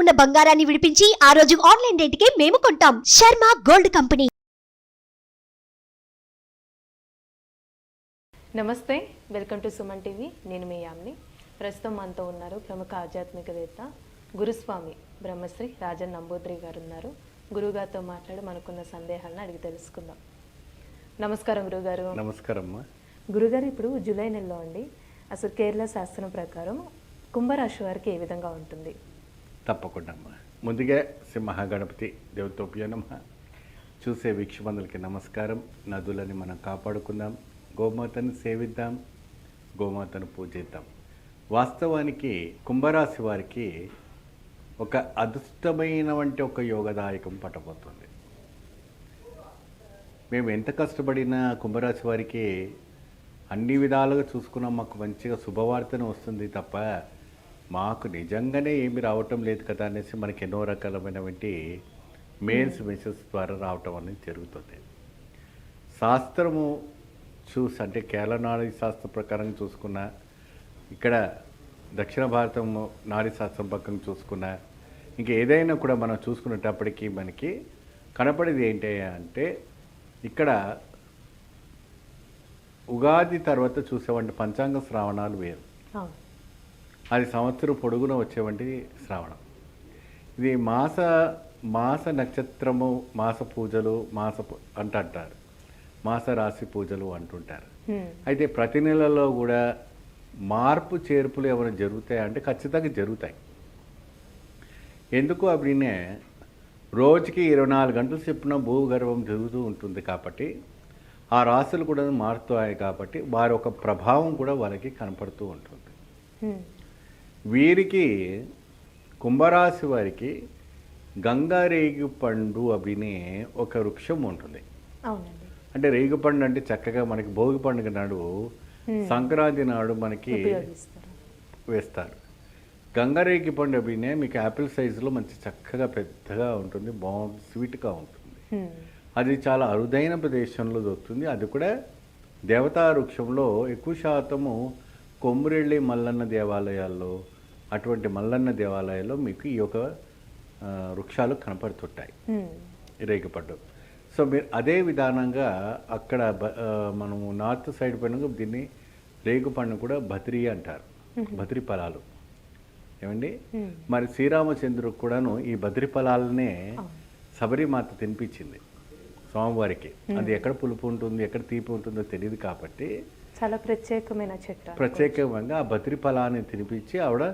ఉన్న బంగారాన్ని విడిపించి ఆ రోజు ఆన్లైన్ రేటుకే మేము కొంటాం. Sharma gold company. నమస్తే వెల్కమ్ టు సుమన్ టీవీ. నేను మీ యామ్ని. ప్రస్తుతం మనతో ఉన్నారు ప్రముఖ ఆధ్యాత్మికవేత్త గురుస్వామి బ్రహ్మశ్రీ రాజన్ నంబూద్రి గారు ఉన్నారు గురుగారితో మాట్లాడి మనకున్న సందేహాలను అడిగి తెలుసుకుందాం. నమస్కారం గురుగారు నమస్కారం అమ్మా. గురుగారు ఇప్పుడు జూలై నెలలో అండి. అసలు కేరళ శాస్త్రం ప్రకారం కుంభరాశి వారికి ఏ విధంగా ఉంటుంది? తప్పకుండా అమ్మా. ముందుగా శ్రీ మహాగణపతి దేవతోప్య నమ. చూసే వీక్షమందులకి నమస్కారం. నదులని మనం కాపాడుకుందాం. గోమాతను సేవిద్దాం. గోమాతను పూజిద్దాం. వాస్తవానికి కుంభరాశి వారికి ఒక అదృష్టమైన వంటి ఒక యోగదాయకం పట్టబోతుంది. మేము ఎంత కష్టపడినా కుంభరాశి వారికి అన్ని విధాలుగా చూసుకున్నాం. మాకు మంచిగా శుభవార్తను వస్తుంది తప్ప మాకు నిజంగానే ఏమి రావటం లేదు కదా అనేసి మనకి ఎన్నో రకాలమైనటువంటి మెయిల్స్ మెసేజ్ ద్వారా రావటం అనేది జరుగుతుంది. శాస్త్రము చూసి అంటే కేరళ నాడీ శాస్త్రం ప్రకారం చూసుకున్న ఇక్కడ దక్షిణ భారతం నాడీ శాస్త్రం పక్కన చూసుకున్న ఇంకా ఏదైనా కూడా మనం చూసుకునేటప్పటికీ మనకి కనపడేది ఏంటి అంటే ఇక్కడ ఉగాది తర్వాత చూసేవంటి పంచాంగ శ్రావణాలు వేరు. అది సంవత్సరం పొడుగున వచ్చేవంటి శ్రావణం. ఇది మాస మాస నక్షత్రము మాస పూజలు మాస అంటారు మాస రాశి పూజలు అంటుంటారు. అయితే ప్రతి నెలలో కూడా మార్పు చేర్పులు ఏమైనా జరుగుతాయి అంటే ఖచ్చితంగా జరుగుతాయి. ఎందుకు అప్పుడే రోజుకి ఇరవై నాలుగు గంటలు చెప్పిన భూగర్భం జరుగుతూ ఉంటుంది కాబట్టి ఆ రాశులు కూడా మారుతాయి కాబట్టి వారి ఒక ప్రభావం కూడా వాళ్ళకి కనపడుతూ ఉంటుంది. వీరికి కుంభరాశి వారికి గంగా రేగి పండు అవినే ఒక వృక్షం ఉంటుంది. అంటే రేగి పండు అంటే చక్కగా మనకి భోగి పండుగ నాడు సంక్రాంతి నాడు మనకి వేస్తారు. గంగారేగి పండు అవినే మీకు యాపిల్ సైజులో మంచి చక్కగా పెద్దగా ఉంటుంది బాగుంది స్వీట్గా ఉంటుంది. అది చాలా అరుదైన ప్రదేశంలో దొరుకుతుంది. అది కూడా దేవతా వృక్షంలో ఎక్కువ శాతము కొమ్మురెళ్ళి మల్లన్న దేవాలయాల్లో అటువంటి మల్లన్న దేవాలయాల్లో మీకు ఈ యొక్క వృక్షాలు కనపడుతుంటాయి. రేగిపడ్డు. సో మీరు అదే విధానంగా అక్కడ మనము నార్త్ సైడ్ పైన దీన్ని రేగుపండు కూడా బద్రి అంటారు. బద్రి ఫలాలు. ఏమండి. మరి శ్రీరామచంద్రుడు కూడాను ఈ బద్రి ఫలాలనే శబరిమాత తినిపించింది స్వామివారికి. అది ఎక్కడ పులుపు ఉంటుంది ఎక్కడ తీపి ఉంటుందో తెలియదు కాబట్టి చాలా ప్రత్యేకమైన చెట్టు ప్రత్యేకంగా ఆ బద్రి ఫలాన్ని తినిపించి ఆవిడ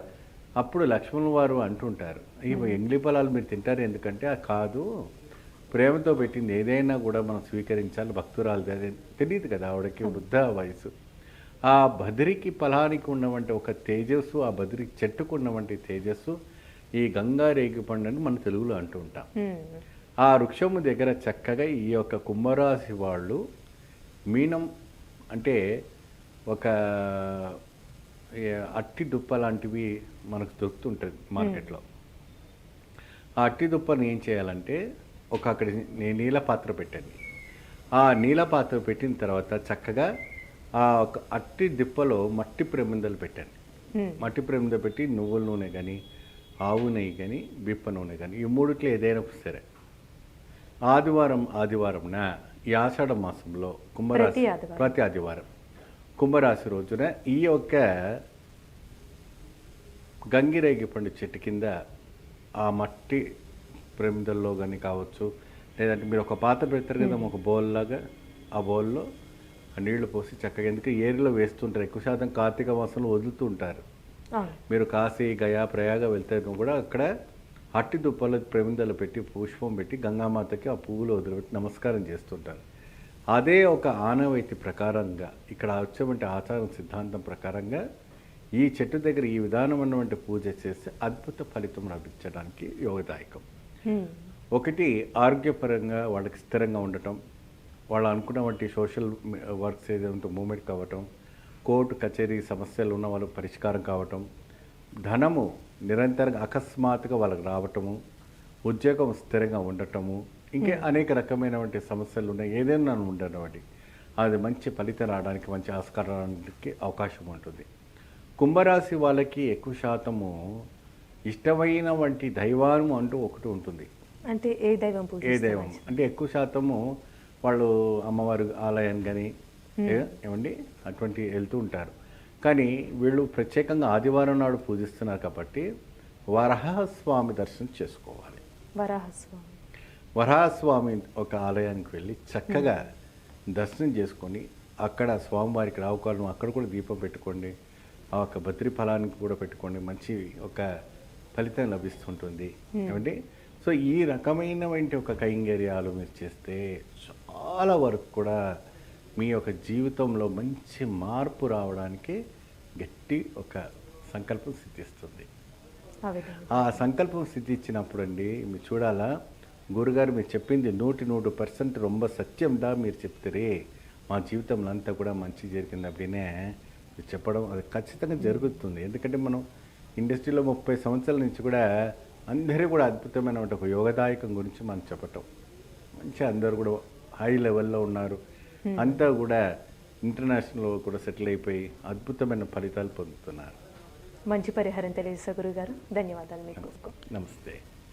అప్పుడు లక్ష్మణ్ వారు అంటుంటారు ఈ ఎంగిలి ఫలాలు మీరు తింటారు ఎందుకంటే అది కాదు. ప్రేమతో పెట్టింది ఏదైనా కూడా మనం స్వీకరించాలి భక్తురాలు తెలియదు కదా ఆవిడకి వృద్ధ వయసు. ఆ బద్రికి ఫలానికి ఉన్నవంటి ఒక తేజస్సు ఆ బద్రి చెట్టుకు ఉన్నవంటి తేజస్సు ఈ గంగా రేగి పండుని మన తెలుగులో అంటూ ఉంటాం. ఆ వృక్షము దగ్గర చక్కగా ఈ యొక్క కుంభరాశి వాళ్ళు మీనం అంటే ఒక అట్టి దుప్ప లాంటివి మనకు దొరుకుతుంటుంది మార్కెట్లో. ఆ అట్టి దుప్పని ఏం చేయాలంటే ఒక అక్కడ నీ- నీల పాత్ర పెట్టండి. ఆ నీల పాత్ర పెట్టిన తర్వాత చక్కగా ఆ ఒక అట్టి దిప్పలో మట్టి ప్రమిదలు పెట్టండి. మట్టి ప్రమిద పెట్టి నువ్వుల నూనె కానీ ఆవు నెయ్యి కానీ బిప్ప నూనె కానీ ఈ మూడిట్లో ఏదైనా సరే. ఆదివారం ఆదివారంన ఈ ఆషాఢ మాసంలో కుంభరాశి ప్రతి ఆదివారం. కుంభరాశి రోజున ఈ యొక్క గంగిరేగి పండు చెట్టు కింద ఆ మట్టి ప్రమిదల్లో కానీ కావచ్చు లేదంటే మీరు ఒక పాత్ర పెడతారు కదా ఒక బౌల్ లాగా ఆ బౌల్లో ఆ నీళ్ళు పోసి చక్కగా ఎందుకు ఏరిలో వేస్తుంటారు ఎక్కువ శాతం కార్తీక మాసంలో వదులుతూ ఉంటారు. మీరు కాశీ గయా ప్రయాగ వెళ్తే కూడా అక్కడ అట్టి దుప్పలు ప్రమిదలు పెట్టి పుష్పం పెట్టి గంగామాతకి ఆ పువ్వులు వదిలిపెట్టి నమస్కారం చేస్తుంటారు. అదే ఒక ఆనవాయితీ ప్రకారంగా ఇక్కడ వచ్చేటువంటి ఆచారం సిద్ధాంతం ప్రకారంగా ఈ చెట్టు దగ్గర ఈ విధానమైనటువంటి పూజ చేస్తే అద్భుత ఫలితం లభించడానికి యోగదాయకం. ఒకటి ఆరోగ్యపరంగా వాళ్ళకి స్థిరంగా ఉండటం వాళ్ళు అనుకున్నటువంటి సోషల్ వర్క్స్ ఏదైతే మూమెంట్ కావటం కోర్టు కచేరీ సమస్యలు ఉన్న వాళ్ళకి పరిష్కారం కావటం ధనము నిరంతరంగా అకస్మాత్తుగా వాళ్ళకి రావటము ఉద్యోగం స్థిరంగా ఉండటము ఇంకా అనేక రకమైనటువంటి సమస్యలు ఉన్నాయి ఏదైనా ఉండనటువంటి అది మంచి ఫలితం రావడానికి మంచి ఆస్కారానికి అవకాశం ఉంటుంది. కుంభరాశి వాళ్ళకి ఎక్కువ శాతము ఇష్టమైన వంటి దైవానం అంటూ ఒకటి ఉంటుంది. అంటే ఏ దైవం ఏ దైవం? అంటే ఎక్కువ శాతము వాళ్ళు అమ్మవారి ఆలయాన్ని కానీ ఏమండి అటువంటి వెళ్తూ ఉంటారు. కానీ వీళ్ళు ప్రత్యేకంగా ఆదివారం నాడు పూజిస్తున్నారు కాబట్టి వరహస్వామి దర్శనం చేసుకోవాలి. వరాహస్వామి. వరహస్వామి ఒక ఆలయానికి వెళ్ళి చక్కగా దర్శనం చేసుకొని అక్కడ స్వామివారికి రావుకాలం అక్కడ కూడా దీపం పెట్టుకోండి ఆ ఒక బద్రి ఫలానికి కూడా పెట్టుకోండి మంచి ఒక ఫలితం లభిస్తుంటుంది. ఏమండి? సో ఈ రకమైనటువంటి ఒక కైంగర్యాలు మీరు చేస్తే చాలా వరకు కూడా మీ యొక్క జీవితంలో మంచి మార్పు రావడానికి గట్టి ఒక సంకల్పం సిద్ధిస్తుంది. ఆ సంకల్పం స్థితి ఇచ్చినప్పుడు అండి మీరు చూడాలా? గురుగారు మీరు చెప్పింది నూటి నూరు పర్సెంట్ రొంబ సత్యందా మీరు చెప్తారే. మా జీవితంలో అంతా కూడా మంచి జరిగింది అప్పుడే చెప్పడం అది ఖచ్చితంగా జరుగుతుంది. ఎందుకంటే మనం ఇండస్ట్రీలో ముప్పై సంవత్సరాల నుంచి కూడా అందరూ కూడా అద్భుతమైన ఒక యోగదాయకం గురించి మనం చెప్పటం. మంచి అందరూ కూడా హై లెవెల్లో ఉన్నారు. అంతా కూడా ఇంటర్నేషనల్లో కూడా సెటిల్ అయిపోయి అద్భుతమైన ఫలితాలు పొందుతున్నారు. మంచి పరిహారం తెలియజేసా గురుగారు. ధన్యవాదాలు మీకు. నమస్తే.